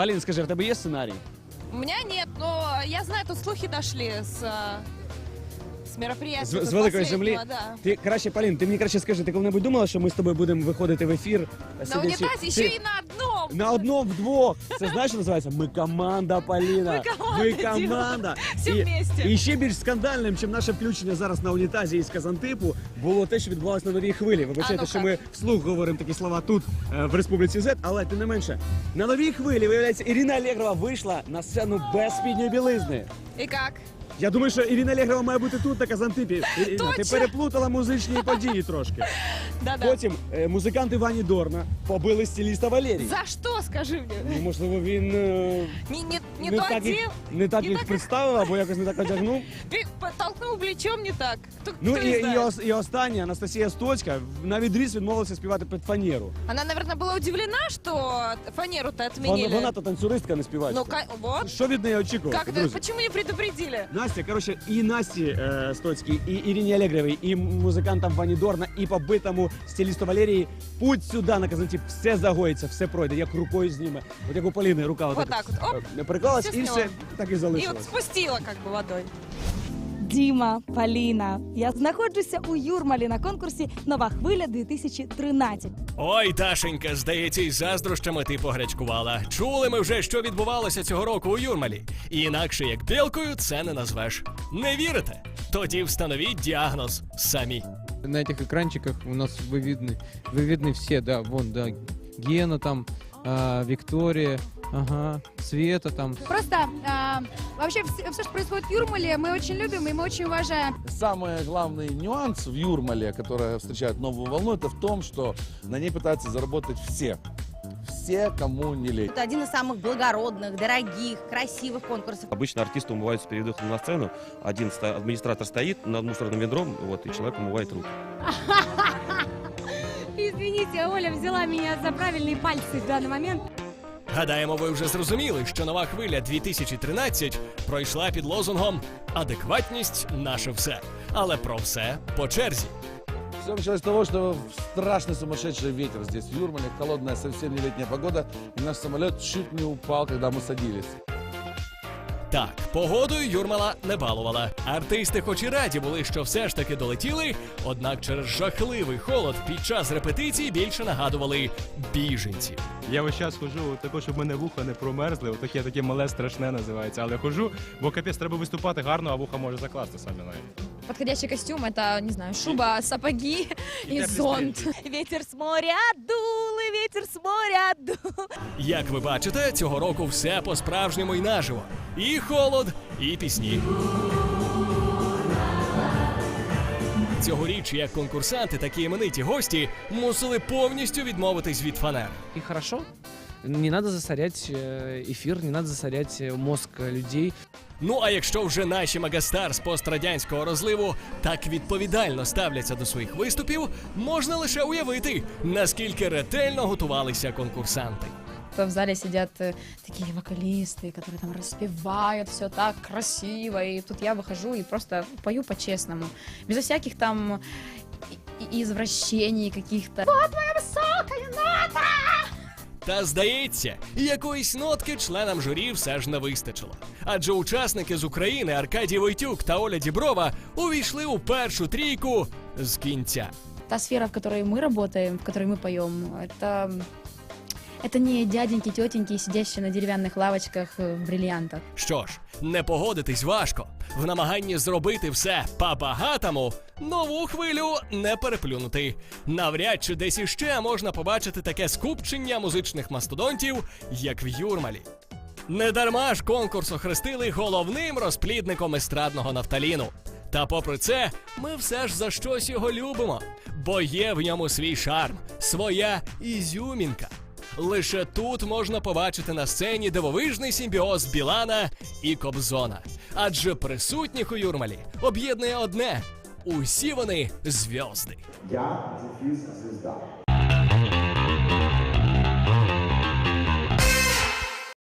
Полін, скажи, в тебе є сценарій? У меня нет, но я знаю, тут слухи дошли с, э, с мероприятия. З, з великої землі. последнего, Да. Ти краще, Полін, ти мені краще скажи, ти коли-небудь думала, що ми з тобою будемо виходити в ефір? На сидячи- унитазе ти- еще и на. На одному вдвох. Це знаєш, що називається? Ми команда, Поліна. Ми команда, Ми команда. Всі І- вместе. І ще більш скандальним, чим наше включення зараз на унітазі із Казантипу, було те, що відбувалося на новій хвилі. Вибачайте, ну-ка. що ми вслух говоримо такі слова тут, е, в Республіці Z, але тим не менше. На новій хвилі, виявляється, Ірина Алєгрова вийшла на сцену без спідньої білизни. И как? Я думаю, що Ірина Алєгрова має бути тут, на Казантипі. Ірина, ти Точно. переплутала музичні події трошки. Да-да. Потім е, музиканти Вані Дорна побили стиліста Валерій. За что, скажи мне? Ну, можливо, він е, Не, не, не, не то так, їх, одел, не так не їх так, представив, або якось не так одягнув. ты толкнул плечом не так. Кто, Ну кто і, не і, знает? ос- і остання Анастасія Стоцька на відріз відмовилася співати під фанеру. Она, наверное, была удивлена, что фанеру-то отменили. Вона, вона то танцюристка, не співачка. Ну, ка- вот. Що від неї очікувати, Как это? друзі? Почему не предупредили? Настя, коротше, і Насті е, Стоцькій, і Ірині Алєгровій, і музикантам Вані Дорна, і побитому стилісту Валерії путь сюди на Казантіп, все загоїться, все пройде, як рукою зніме. От як у Поліни рука Вот так вот. Оп, е, приклалась, все і сняла. все так і и вот залишилось. спустила как бы водой. Діма, Поліна. Я знаходжуся у Юрмалі на конкурсі Нова хвиля 2013. Ой, Ташенька, здається, із заздрощами ти погречкувала. Чули ми вже, що відбувалося цього року у Юрмалі. І інакше як білкою це не назвеш. Не вірите? Тоді встановіть діагноз самі. На этих экранчиках у нас вы видны, вы видны все, да, вон, да, Гена там, а, Виктория, ага, Света там, Просто а, вообще все, что происходит в Юрмале, мы очень любим и мы очень уважаем. Самый главный нюанс в Юрмале, которая встречает новую волну, это в том, что на ней пытаются заработать все. Все, кому не лень. Это один из самых благородных, дорогих, красивых конкурсов. Обычно артисты умываются перед выходом на сцену. Один администратор стоит над мусорным ведром, вот, и человек умывает руки. Извините, Оля взяла меня за правильные пальцы в данный момент. Гадаємо, ви вже зрозуміли, що нова хвиля 2013 пройшла під лозунгом Адекватність наше все. Але про все по черзі. Все началось с того, что страшный сумасшедший ветер здесь в Юрмале, холодная совсем не летняя погода, и наш самолет чуть не упал, когда мы садились. Так, погодою Юрмала не балувала. Артисти, хоч і раді були, що все ж таки долетіли, однак через жахливий холод під час репетицій більше нагадували біженців. Я весь час хожу, також, щоб мене вуха не промерзли. Отаке таке мале страшне називається. Але хожу, бо капець треба виступати гарно, а вуха може закласти самі навіть. Подходящий костюм это, не знаю, шуба, сапоги и зонт. Ветер з моря дул, і ветер з моря. Як ви бачите, цього року все по-справжньому і наживо. І холод, і пісні. Цьогоріч як конкурсанти, так і імениті гості мусили повністю відмовитись від фанер. І хорошо. Не надо засорять э, эфир, не надо засорять э, мозг э, людей. Ну а якщо вже наші магастар з пострадянського розливу так відповідально ставляться до своїх виступів, можна лише уявити, наскільки ретельно готувалися конкурсанти. В зале сидят э, такие вокалисты, которые там распевают все так красиво, и тут я выхожу и просто пою по-честному, безо всяких там и- и извращений каких-то. Та здається, якоїсь нотки членам журі все ж не вистачило. Адже учасники з України Аркадій Войтюк та Оля Діброва увійшли у першу трійку з кінця. Та сфера, в которой мы работаем, в которой мы поем, это это не дяденьки, тетеньки, сидящие на деревянных лавочках э, в бриллиантах. Що ж, не погодитись важко. В намаганні зробити все по-багатому нову хвилю не переплюнути. Навряд чи десь іще можна побачити таке скупчення музичних мастодонтів, як в Юрмалі. Недарма ж конкурс охрестили головним розплідником естрадного нафталіну. Та попри це, ми все ж за щось його любимо, бо є в ньому свій шарм, своя ізюмінка. Лише тут можна побачити на сцені дивовижний симбіоз Білана і Кобзона. Адже присутніх у Юрмалі об'єднує одне: усі вони зв'язди. Я дефіс звізда.